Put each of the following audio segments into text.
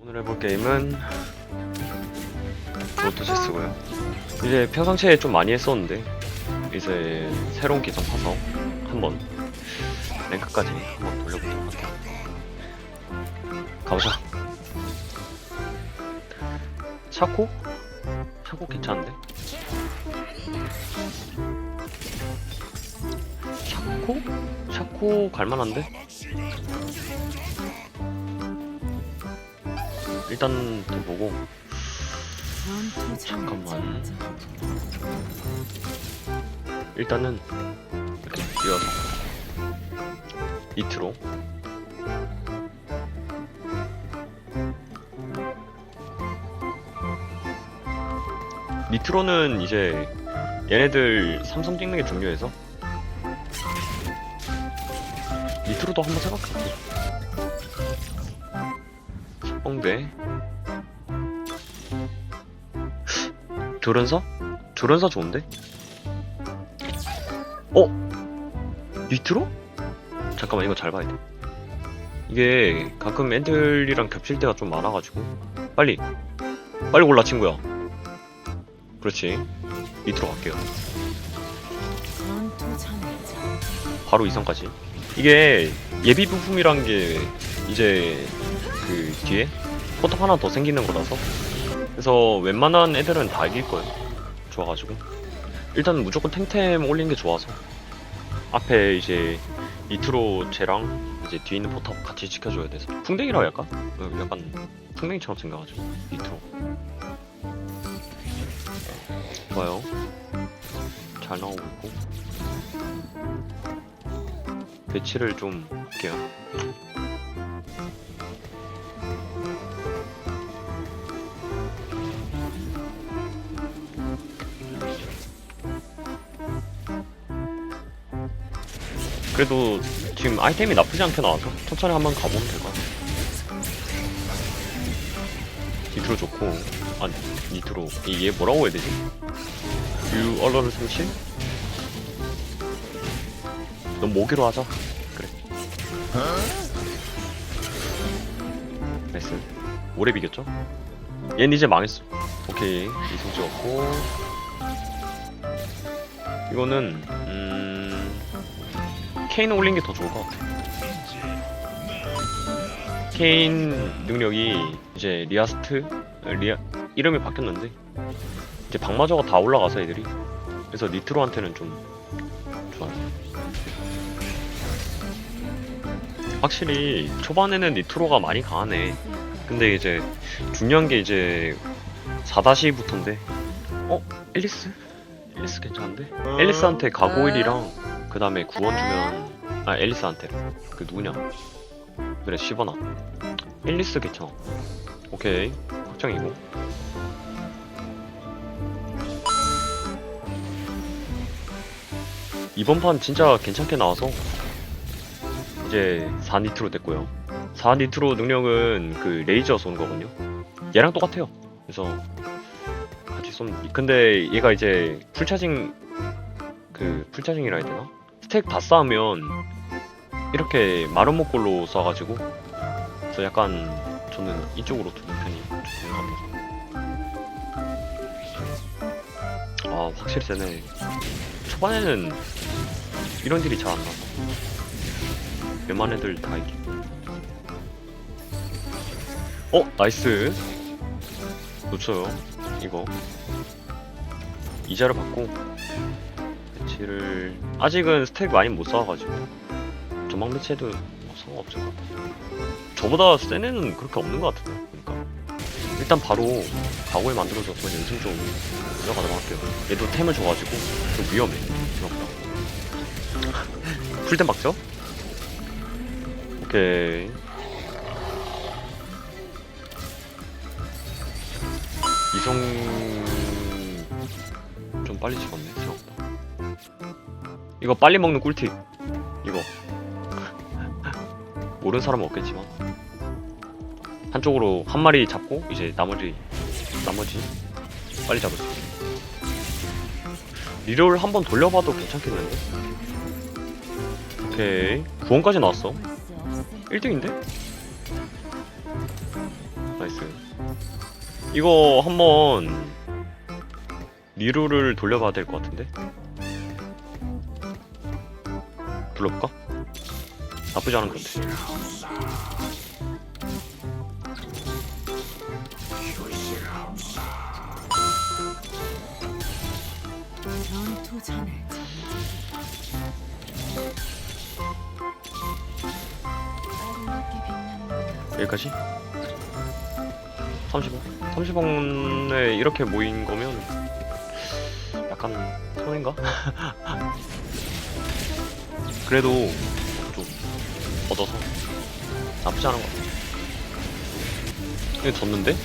오늘 해볼 게임은 로토체스고요 이제 평상시에 좀 많이 했었는데 이제 새로운 계정 파서 한번 랭크까지 한번 돌려보도록 할게요 가보자 샤코? 샤코 괜찮은데? 샤코? 샤코 갈만한데? 일단 좀 보고. 잠깐만. 일단은 이렇게 뛰어서. 이트로. 니트로는 이제 얘네들 삼성 찍는 게 중요해서. 니트로도 한번 생각해볼 게 뻥대 조련사? 조련사 좋은데? 어? 니트로? 잠깐만 이거 잘 봐야 돼. 이게 가끔 애들이랑 겹칠 때가 좀 많아가지고. 빨리. 빨리 골라 친구야. 그렇지. 니트로 갈게요. 바로 이성까지. 이게 예비 부품이란 게 이제 그 뒤에 포탑 하나 더 생기는 거라서. 그래서 웬만한 애들은 다 이길 거예요. 좋아가지고. 일단 무조건 탱템 올리는 게 좋아서. 앞에 이제 이트로 쟤랑 이제 뒤에 있는 포탑 같이 지켜줘야 돼서. 풍뎅이라고 할까? 어, 약간 풍뎅이처럼 생겨가지고 이트로. 좋아요. 잘 나오고 있고. 배치를 좀 할게요 그래도 지금 아이템이 나쁘지 않게 나와서 천천히 한번 가보면 될 것 같아. 니트로 좋고, 아, 니트로. 이- 얘 뭐라고 해야 되지? 유 얼러를 상실? 넌 모기로 하자. 그래. 나이스. 오래 비겼죠? 얘는 이제 망했어. 오케이. 이승 찍었고. 이거는, 음, 케인 올린 게 더 좋을 것 같아. 케인 능력이 이제 리아스트 리아 이름이 바뀌었는데 이제 박마저가 다 올라가서 애들이 그래서 니트로한테는 좀 좋아요. 확실히 초반에는 니트로가 많이 강하네. 근데 이제 중요한 게 이제 4-2부터인데 어? 앨리스? 앨리스 괜찮은데? 앨리스한테 가고일이랑 그 다음에 구원 주면 아 앨리스한테. 그 누구냐? 그래 시버나. 앨리스 괜찮아. 오케이. 확정이고. 이번 판 진짜 괜찮게 나와서 이제 4니트로 됐고요. 4니트로 능력은 그 레이저 쏘는 거거든요. 얘랑 똑같아요. 그래서 같이 쏘면 근데 얘가 이제 풀차징 그 풀차징이라 해야 되나? 스택 다 쌓으면 이렇게 마름모꼴로 쏴가지고 그래서 약간 저는 이쪽으로 두는 편이 것 같아서 아 확실히 세네 초반에는 이런 딜이 잘 안 나서 웬만한 애들 다 이기고 어? 나이스. 놓쳐요 이거. 이자를 받고 배치를 아직은 스택 많이 못 쌓아가지고 전망 배치해도 뭐 상관없을 것 같아 저보다 센 애는 그렇게 없는 것 같아요 그러니까. 일단 바로 각오에 만들어줘서 연승 좀 들어가도록 할게요. 얘도 템을 줘가지고 좀 위험해 생각보다. 풀템 박죠? 오케이. 이성 좀 빨리 찍었네 이거 빨리 먹는 꿀팁 이거 모르는 사람은 없겠지만 한쪽으로 한 마리 잡고 이제 나머지 나머지 빨리 잡을 수 있어 리롤 한번 돌려봐도 괜찮겠는데? 오케이 구원까지 나왔어 1등인데? 나이스. 이거 한번 리루를 돌려봐야 될 것 같은데? 돌려볼까? 나쁘지 않은 빛나는 여기까지? 30원? 30원에 이렇게 모인 거면 약간 손해인가? 그래도 좀 얻어서 나쁘지 않은 것 같아. 이거 졌는데?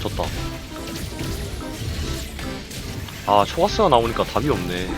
졌다. 아, 초가스가 나오니까 답이 없네.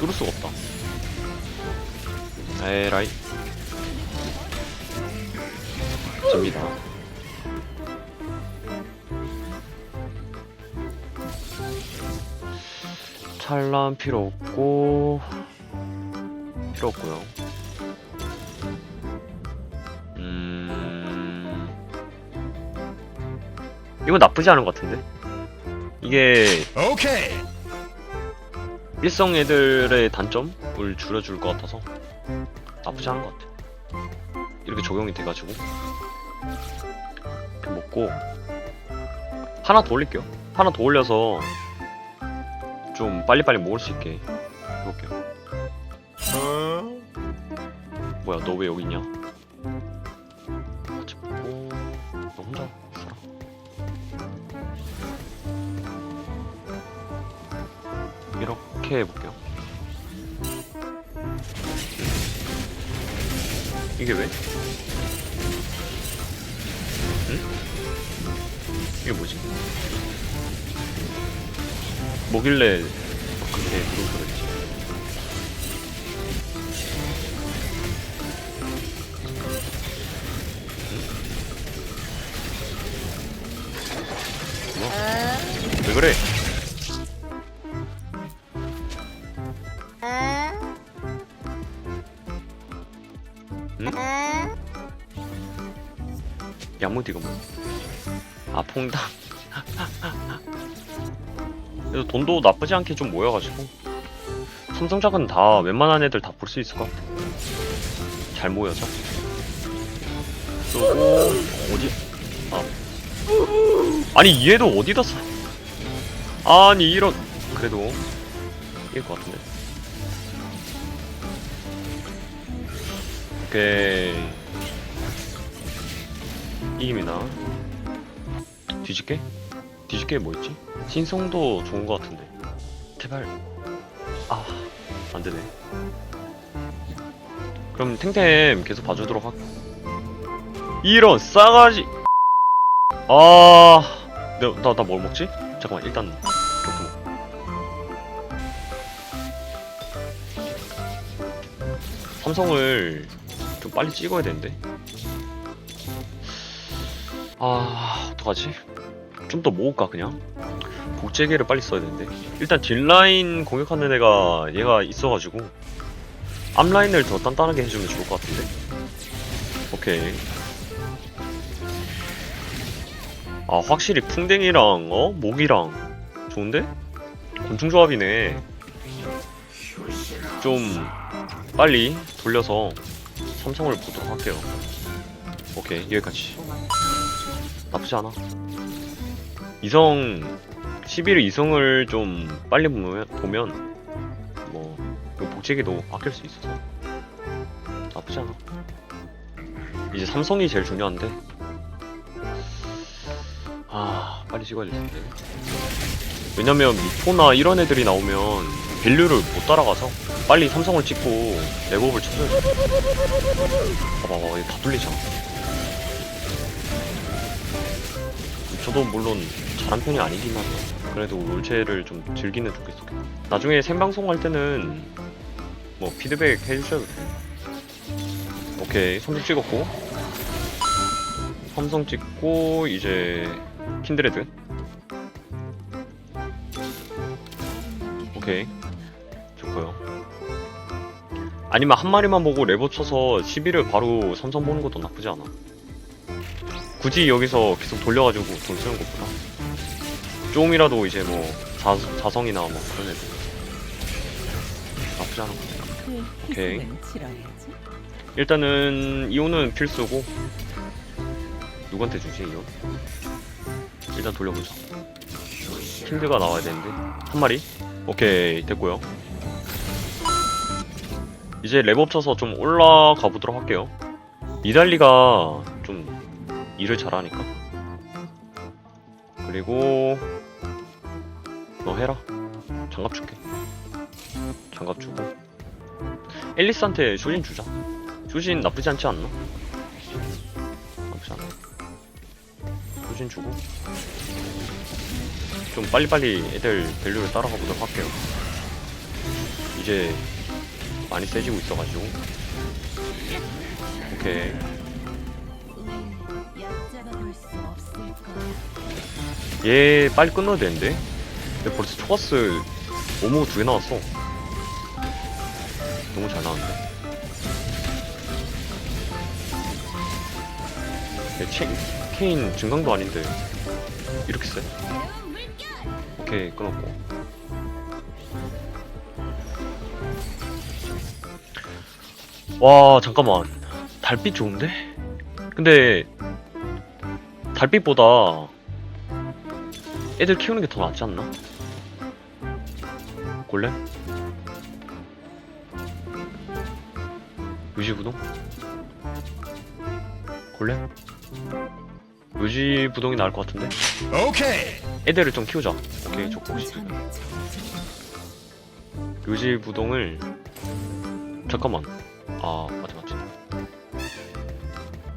뚫을 수가 없다. 에라이. 접니다. 찬란 필요 없고 필요 없고요. 음 이거 나쁘지 않은 것 같은데 이게 오케이. 일성 애들의 단점을 줄여줄 것 같아서 나쁘지 않은 것 같아. 이렇게 적용이 돼가지고 이렇게 먹고 하나 더 올릴게요. 하나 더 올려서 좀 빨리빨리 먹을 수 있게 해볼게요. 어? 뭐야 너 왜 여기 있냐? 같이 먹고 너 혼자 살아. 이렇게 해볼게요. 이게 왜? 응? 이게 뭐지? 뭐길래 그렇게 그랬지? 왜 그래? 응? 야무디가 뭐? 아 퐁당. 돈도 나쁘지 않게 좀 모여가지고 삼성작은 다 웬만한 애들 다 볼 수 있을 것 같아. 잘 모여서. 그리고 어디? 아. 아니 이 애도 어디다 써? 아니 이런 그래도 이길 것 같은데. 오케이 이깁니다. 뒤집게? 뒤집게 뭐 있지? 신성도 좋은 것 같은데. 제발. 아, 안 되네. 그럼 탱템 계속 봐주도록 할게. 이런 싸가지. 아, 나나 나 뭘 먹지? 잠깐만 일단 이렇게 먹. 삼성을 좀 빨리 찍어야 되는데. 아, 어떡하지? 좀 더 모을까 그냥? 복제기를 빨리 써야 되는데. 일단 뒷라인 공격하는 애가 얘가 있어가지고 앞라인을 더 단단하게 해주면 좋을 것 같은데? 오케이. 아 확실히 풍뎅이랑 어? 모기랑 좋은데? 곤충 조합이네. 좀 빨리 돌려서 삼성을 보도록 할게요. 오케이 여기까지. 나쁘지 않아 이성 11 이성을 좀 빨리 보면, 보면 뭐 이거 복제기도 아낄 수 있어서 나쁘지 않아. 이제 삼성이 제일 중요한데. 아 빨리 찍어야 될 텐데. 왜냐면 미포나 이런 애들이 나오면 밸류를 못 따라가서 빨리 삼성을 찍고 랩업을 쳐줘야 돼 봐봐 봐봐 이거 다 뚫리잖아 저도 물론 잘한 편이 하죠. 그래도 롤체를 좀 즐기는 좋겠어. 나중에 생방송 할 때는 뭐 피드백 해주셔도 돼요. 오케이, 삼성 찍었고. 삼성 찍고, 이제 킨드레드. 오케이. 좋고요. 아니면 한 마리만 보고 레버 쳐서 11을 바로 삼성 보는 것도 나쁘지 않아. 굳이 여기서 계속 돌려가지고 돈 쓰는 것보다 조금이라도 이제 뭐 자, 자성이나 뭐 그런 애들 나쁘지 않아. 그 오케이. 희생은 치러야지. 일단은 이온은 필수고 누구한테 주지 이온? 일단 돌려보자. 킬드가 나와야 되는데 한 마리? 오케이 됐고요. 이제 랩 업 쳐서 좀 올라가 보도록 할게요. 니달리가 좀 일을 잘하니까. 그리고 너 해라. 장갑 줄게. 장갑 주고 앨리스한테 쇼진 주자. 쇼진 나쁘지 않지 않나? 나쁘지 않아. 쇼진 주고 좀 빨리빨리 애들 밸류를 따라가 보도록 할게요. 이제 많이 세지고 있어가지고 오케이 얘 빨리 끊어야 되는데. 근데 벌써 초가스 오모 두 개 나왔어. 너무 잘 나왔는데. 얘 체, 케인 증강도 아닌데. 이렇게 세? 오케이 끊었고. 와 잠깐만. 달빛 좋은데? 근데 달빛보다 애들 키우는 게 더 낫지 않나? 골렘? 유지부동? 골렘? 유지부동이 나을 것 같은데? 오케이. 애들을 좀 키우자 오케이 정정. 유지부동을 잠깐만 아 맞아 맞지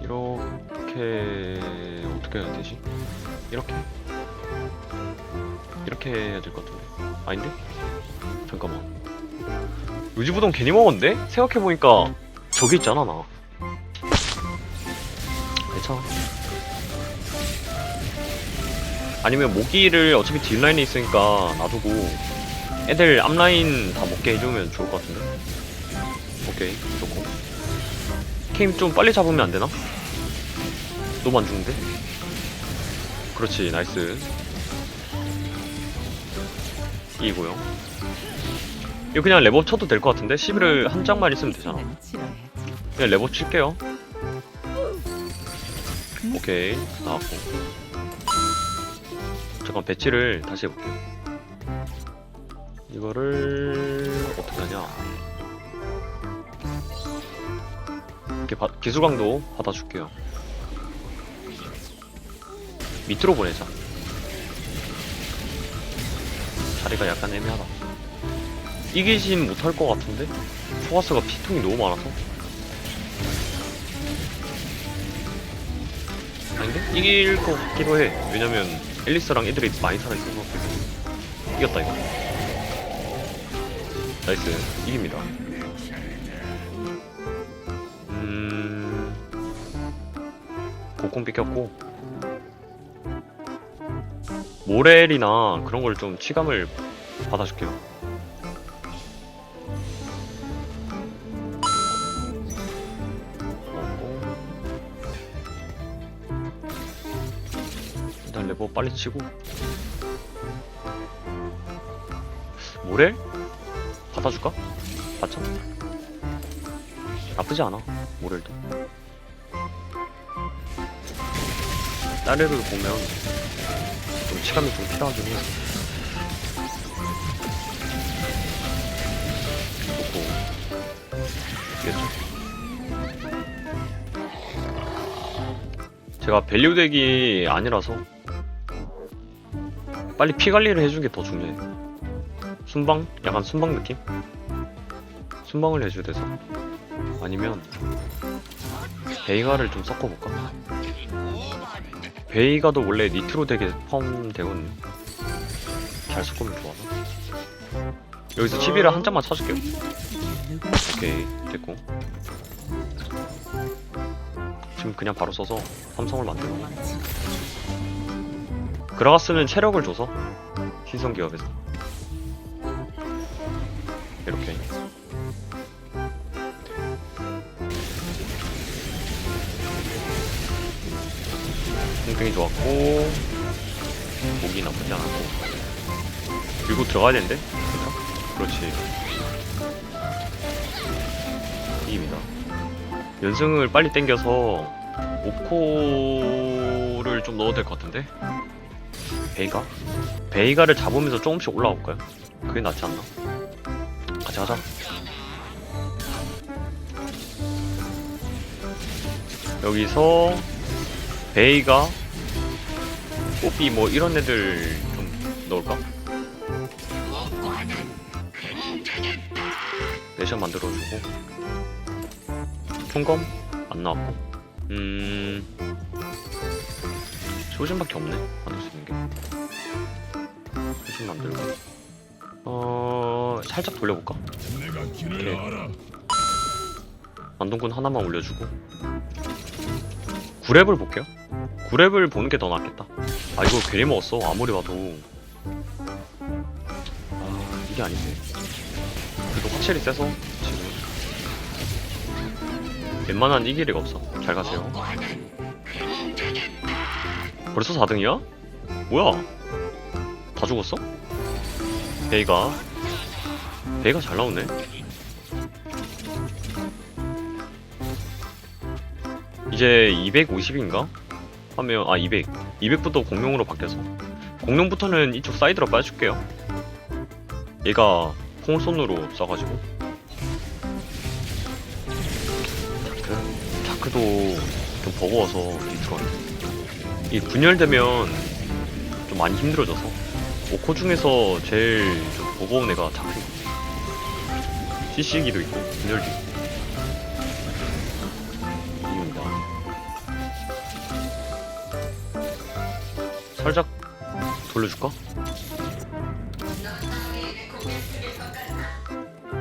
이렇게 어떻게 해야 되지? 이렇게 이렇게 해야 될 것 같은데 아닌데? 잠깐만 유지부동 괜히 먹었는데? 생각해보니까 저기 있잖아 나 괜찮아 아니면 모기를 어차피 뒷라인에 있으니까 놔두고 애들 앞라인 다 먹게 해주면 좋을 것 같은데 오케이 좋고 케임 좀 빨리 잡으면 안 되나? 너무 안 죽는데? 그렇지 나이스 이고요. 이거 그냥 레버 쳐도 될 것 같은데? 11을 한 장만 있으면 되잖아. 그냥 레버 칠게요. 오케이. 나왔고. 잠깐 배치를 다시 해볼게요. 이거를 어떻게 하냐? 이렇게 바- 기술강도 받아줄게요. 밑으로 보내자 자리가 약간 애매하다. 이기진 못할 것 같은데? 초가스가 피통이 너무 많아서? 아닌데? 이길 것 같기도 해. 왜냐면 앨리스랑 애들이 많이 살아있어서. 이겼다 이거. 나이스. 이깁니다. 음. 곡공 삐켰고 모렐이나 그런 걸 좀 치감을 받아줄게요 일단 레버 빨리 치고 모렐? 받아줄까? 받자 나쁘지 않아 모렐도 딸애를 보면 좀 치감이 좀 필요하긴 해 좋고 이겼죠 제가 밸류 덱이 아니라서 빨리 피 관리를 해주는 게 더 중요해 순방? 약간 순방 느낌? 순방을 해줘야 돼서 아니면 베이가를 좀 섞어볼까? 베이가도 원래 니트로 덱에 펌덱은 잘 섞으면 좋아서 여기서 치비를 한 장만 누가 오케이 됐고. 지금 그냥 바로 써서 삼성을 만들어. 도망치고 그라가스는 체력을 줘서 신성 기업에서 땡이 좋았고 목이 나쁘지 않았고 밀고 들어가야 되는데 그쵸? 그렇지 이깁니다 연승을 빨리 땡겨서 오코를 좀 넣어야 될것 같은데 베이가? 베이가를 잡으면서 조금씩 올라가 볼까요? 그게 낫지 않나? 같이 가자 여기서 베이가 뽀삐 뭐 이런 애들 좀 넣을까? 내션 만들어주고. 총검? 안 나왔고. 음. 쇼진밖에 없네. 만들 수 있는 게. 쇼진 만들고. 어 살짝 돌려볼까? 오케이. 만동군 하나만 올려주고 9랩을 볼게요. 9랩을 보는 게 더 낫겠다. 아 이거 괜히 먹었어. 아무리 봐도. 아 이게 아닌데. 그래도 확실히 세서 지금. 웬만한 이길 리가 없어. 잘 가세요. 벌써 4등이야? 뭐야? 다 죽었어? 베이가. 베이가 잘 나오네 이제 250인가? 하면 아 200. 200부터 공룡으로 바뀌어서 공룡부터는 이쪽 사이드로 빠줄게요. 얘가 콩손으로 써가지고 자크 자크도 좀 버거워서 디트로는 이 분열되면 좀 많이 힘들어져서 오코 중에서 제일 좀 버거운 애가 자크. CC기도 있고 분열도 있고. 살짝 돌려줄까?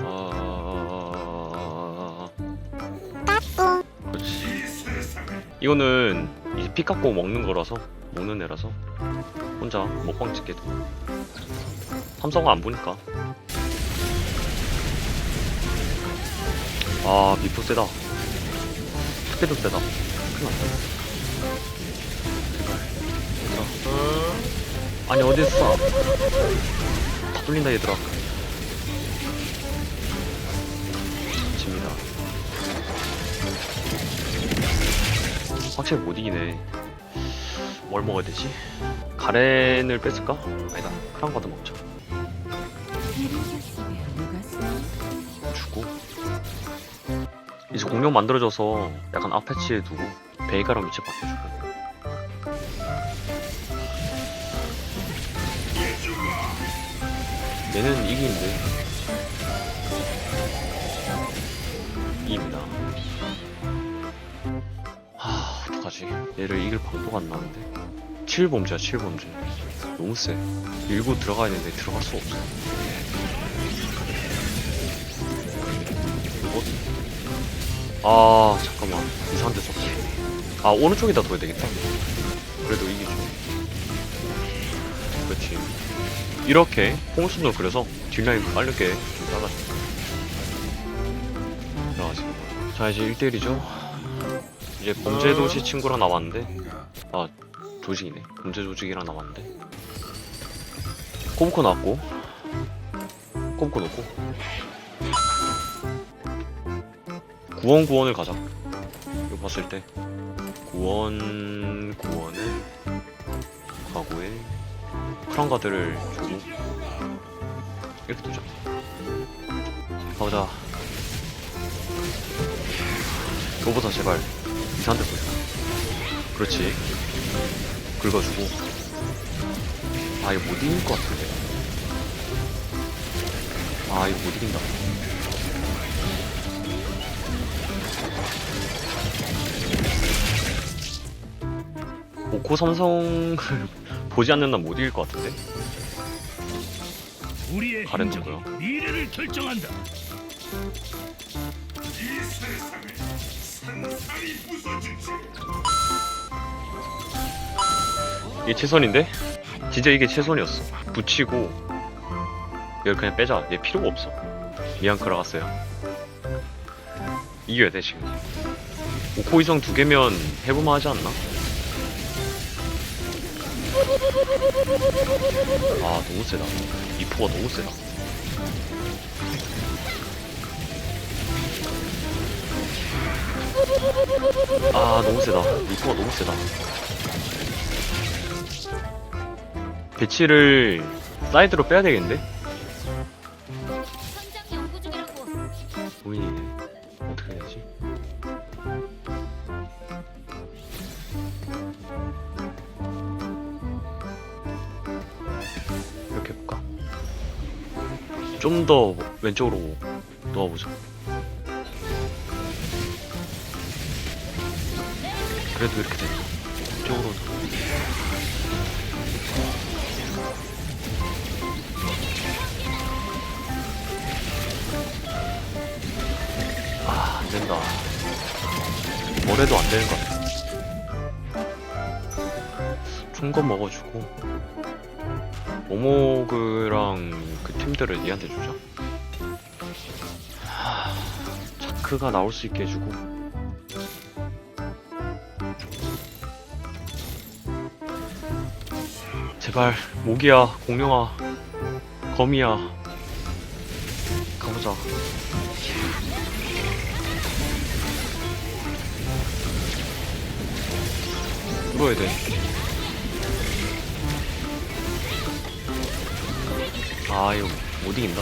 아... 그렇지. 이거는 이제 피 깎고 먹는 거라서 먹는 애라서 혼자 먹방 찍게도. 삼성은 안 보니까. 아 미포 세다. 스피드 세다. 큰일 났다 아니 어딨어 다 뚫린다 얘들아. 집니다. 확실히 못 이기네. 뭘 먹어야 되지? 가렌을 뺐을까? 아니다. 크랑과드 먹자? 주고. 이제 공룡 만들어져서 약간 앞패치에 두고 베이가랑 위치 바꿔주고 얘는 이기는데. 이깁니다. 하 어떡하지? 얘를 이길 방도가 안 나는데. 7범죄야 7범죄. 너무 세. 밀고 들어가야 되는데 들어갈 수 없어. 이거 아 잠깐만. 이상한 데 썼어 아 오른쪽에다 둬야 되겠다. 그래도 이기 이렇게 홍순으로 그려서 뒷라인 빠르게 좀 따라줘 들어가시고 자 이제 1대1이죠. 이제 범죄도시 친구랑 남았는데 아 조직이네. 범죄 조직이랑 남았는데. 꼼코 나왔고. 꼼코 놓고. 구원 구원을 가자. 이거 봤을 때. 구원 구원을 크랑가드를 주고 이렇게 두자. 가보자. 이거보다 제발 이상한 데 보자. 그렇지. 긁어주고. 아 이거 못 이길 것 같은데. 아 이거 못 이긴다. 오코 삼성을 보지 않는 난 못 이길 것 같은데? 우리의 가렌 행적이 누구야? 미래를 결정한다. 이게 최선인데? 진짜 이게 최선이었어. 붙이고 얘를 그냥 빼자. 얘 필요가 없어. 미안 크라갔어요. 이겨야 돼 지금. 오코 이성 두 개면 해볼만 하지 않나? 아 너무 세다. 미포가 너무 세다. 아 너무 세다. 미포가 너무 세다. 배치를 사이드로 빼야 되겠는데? 좀 더 왼쪽으로 놓아보자 그래도 이렇게 되네 이쪽으로 아 안 된다. 뭐래도 안 되는 것 같아. 총건 먹어주고 오모그랑 그 팀들을 니한테 주자. 하, 자크가 나올 수 있게 해주고. 제발 모기야 공룡아 거미야 가보자. 물어야 돼. 아, 이거 못 이긴다.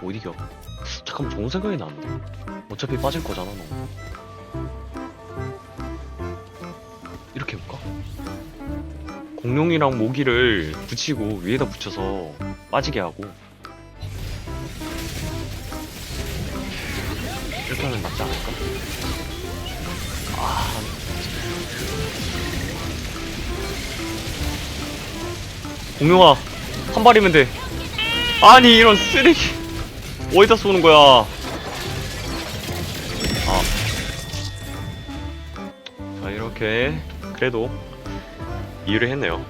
못 이겨. 잠깐만, 좋은 생각이 나는데. 어차피 빠질 거잖아, 너. 이렇게 해볼까? 공룡이랑 모기를 붙이고 위에다 붙여서 빠지게 하고 이렇게 하면 낫지 않을까? 아. 공룡아, 한 발이면 돼. 아니, 이런 쓰레기. 어디다 쏘는 거야? 아. 자, 이렇게, 그래도, 이해를 했네요.